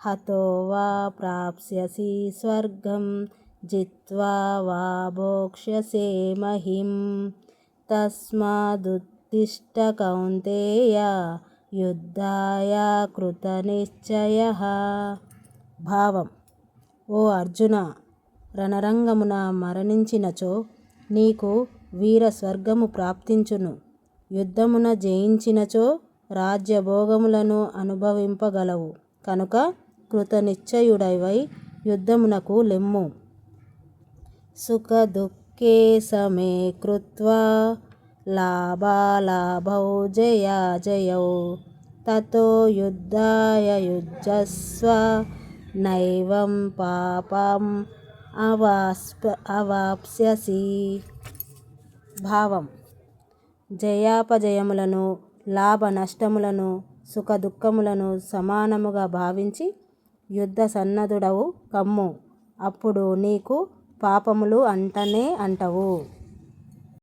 హతో వా ప్రాప్స్యసి స్వర్గం జిత్వా వా భోక్ష్యసే మహిం తస్మాదుత్తిష్ట కౌంతేయ యుద్ధాయ కృతనిశ్చయ భావం ఓ అర్జున రణరంగమున మరణించినచో నీకు వీర స్వర్గము ప్రాప్తించును. యుద్ధమున జయించినచో రాజ్యభోగములను అనుభవింపగలవు. కనుక కృతనిశ్చయుడవై యుద్ధమునకు లెమ్ము. సుఖదుఃఖే సమే కృత్వా లాభాలాభౌ జయాజయౌ తతో యుద్ధాయ యుజ్యస్వ నైవం పాపం అవాస్ప అవాప్స్యసి. భావం. జయాపజయములను లాభ నష్టములను సుఖదుఃఖములను సమానముగా భావించి యుద్ధ సన్నద్ధుడవు కమ్ము. అప్పుడు నీకు పాపములు అంటనే అంటవు.